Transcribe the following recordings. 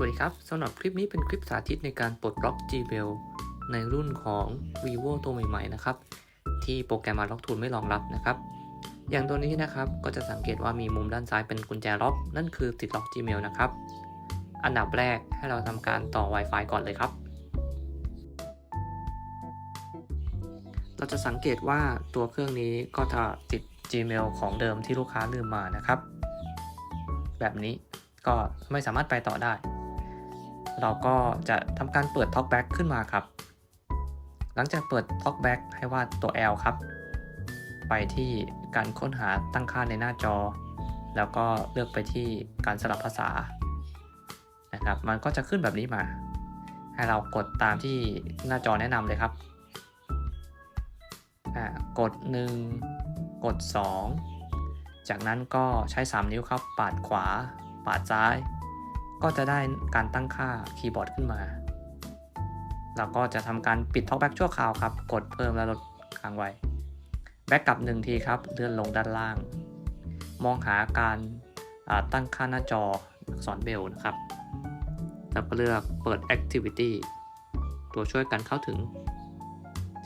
วัสดีครับสำหรับคลิปนี้เป็นคลิปสาธิตในการปลดล็อก Gmail ในรุ่นของ vivo ตัวใหม่ๆนะครับ ที่โปรแกรมมาล็อกทูลไม่รองรับนะครับ อย่างตัวนี้นะครับก็จะสังเกตว่ามีมุมด้านซ้ายเป็นกุญแจล็อก นั่นคือติดล็อก Gmail นะครับ อันดับแรกให้เราทำการต่อ Wi-Fi ก่อนเลยครับ เราจะสังเกตว่าตัวเครื่องนี้ก็จะติด Gmail ของเดิมที่ลูกค้าลืมมานะครับ แบบนี้ก็ไม่สามารถไปต่อได้ เราก็จะทำการเปิด TalkBack ขึ้นมาครับ หลังจากเปิด TalkBack ให้วาดตัว L ครับ ไปที่การค้นหาตั้งค่าในหน้าจอ แล้วก็เลือกไปที่การสลับภาษานะครับ มันก็จะขึ้นแบบนี้มา ให้เรากดตามที่หน้าจอแนะนำเลยครับกด 1 กด 2 จากนั้นก็ใช้ 3 นิ้วครับ ปาดขวา ปาดซ้าย ก็จะได้การตั้งค่าคีย์บอร์ดขึ้นมา เราก็จะทำการปิด TalkBack ชั่วคราวครับ กดเพิ่มและลดค้างไว้ แบ็กกลับหนึ่งทีครับ เลื่อนลงด้านล่าง มองหาการตั้งค่าหน้าจออักษรเบลนะครับ แล้วก็เลือกเปิด Activity ตัวช่วยกันเข้าถึง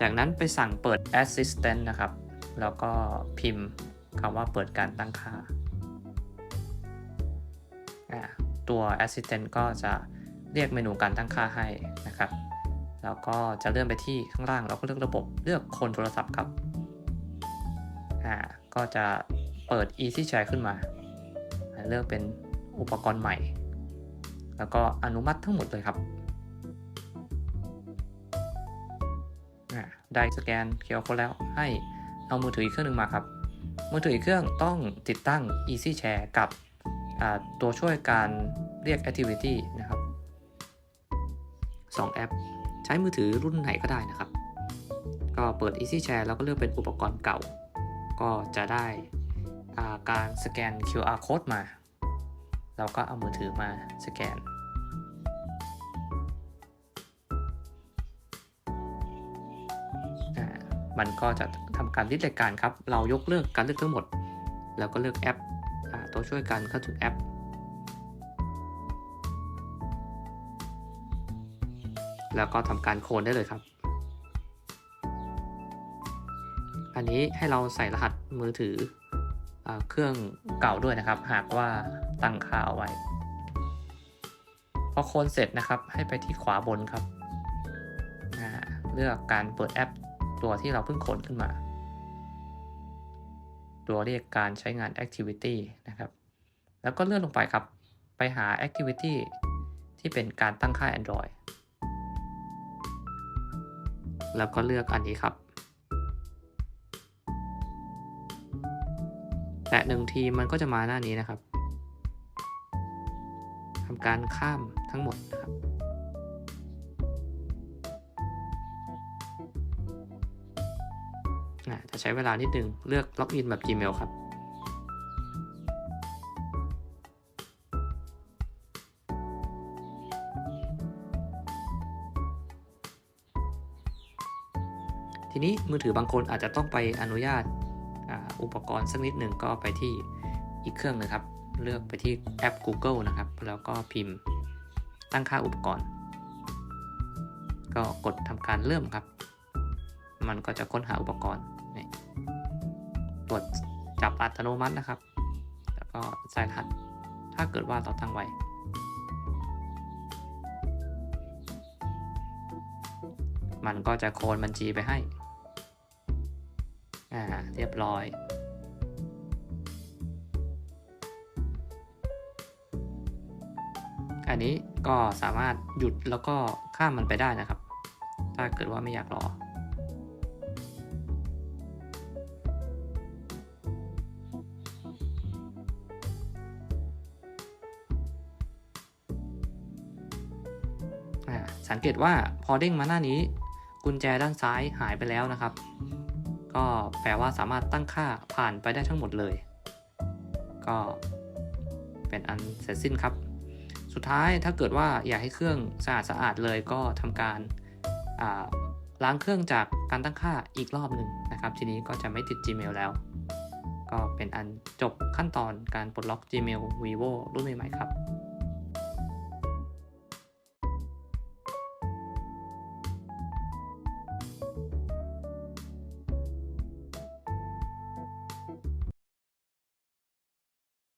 จากนั้นไปสั่งเปิด Assistant นะครับ แล้วก็พิมพ์คำว่าเปิดการตั้งค่า ตัว Assistant ก็จะเรียกเมนูการตั้งค่าให้นะครับ แล้วก็จะเลื่อนไปที่ข้างล่างเราก็เลือกระบบเลือกคนโทรศัพท์ครับอ่าก็จะเปิด Easy Share ขึ้นมา เลือกเป็นอุปกรณ์ใหม่ แล้วก็อนุมัติทั้งหมดเลยครับ ได้สแกนเคียวโคแล้วให้เอามือถืออีกเครื่องหนึ่งมาครับ มือถืออีกเครื่องต้องติดตั้ง Easy Share กับ ตัวช่วยการเรียก Activity นะครับ 2 แอป ใช้มือถือรุ่นไหนก็ได้นะครับ ก็เปิด Easy Share แล้วก็เลือกเป็นอุปกรณ์เก่า ก็จะได้การสแกน QR code มา เราก็เอามือถือมาสแกนมันก็จะทำการดิสรายการครับ เรายกเลิกการเลือกทั้งหมด แล้วก็เลือกแอป ตัวช่วยกันเข้าถึงแอป แล้วก็ทำการโคลนได้เลยครับ อันนี้ให้เราใส่รหัสมือถืออเครื่องเก่าด้วยนะครับ หากว่าตั้งค่าเอาไว้ พอโคลนเสร็จนะครับ ให้ไปที่ขวาบนครับ เลือกการเปิดแอปตัวที่เราเพิ่งโคลนขึ้นมา ตัวเรียกการใช้งาน activity นะครับ แล้วก็เลื่อนลงไปครับ ไปหา activity ที่เป็นการตั้งค่า Android แล้วก็เลือกอันนี้ครับแตะหนึ่งทีมันก็จะมาหน้านี้นะครับทำการข้ามทั้งหมดนะครับ จะใช้เวลานิดนึงเลือกล็อกอินแบบ Gmail ครับ ทีนี้มือถือบางคนอาจจะต้องไปอนุญาตอุปกรณ์สักนิดหนึ่งก็ไปที่อีกเครื่องนะครับ เลือกไปที่แอป Google นะครับ แล้วก็พิมพ์ตั้งค่าอุปกรณ์ ก็กดทำการเริ่มครับ มันก็จะค้นหาอุปกรณ์ รวจจับอัตโนมัตินะครับ แล้วก็ใส่รหัสถ้าเกิดว่าเราตั้งไว้มันก็จะโคนบัญชีไปให้ อ่า เรียบร้อย อันนี้ก็สามารถหยุดแล้วก็ข้ามมันไปได้นะครับ ถ้าเกิดว่าไม่อยากรอ สังเกตว่าพอเด้งมาหน้านี้ กุญแจด้านซ้ายหายไปแล้วนะครับ ก็แปลว่าสามารถตั้งค่าผ่านไปได้ทั้งหมดเลย ก็เป็นอันเสร็จสิ้นครับ สุดท้ายถ้าเกิดว่าอยากให้เครื่องสะอาดสะอาดเลยก็ทำการล้างเครื่องจากการตั้งค่าอีกรอบหนึ่งนะครับ ทีนี้ก็จะไม่ติด Gmail แล้ว ก็เป็นอันจบขั้นตอนการปลดล็อก Gmail Vivo รุ่นใหม่ๆครับ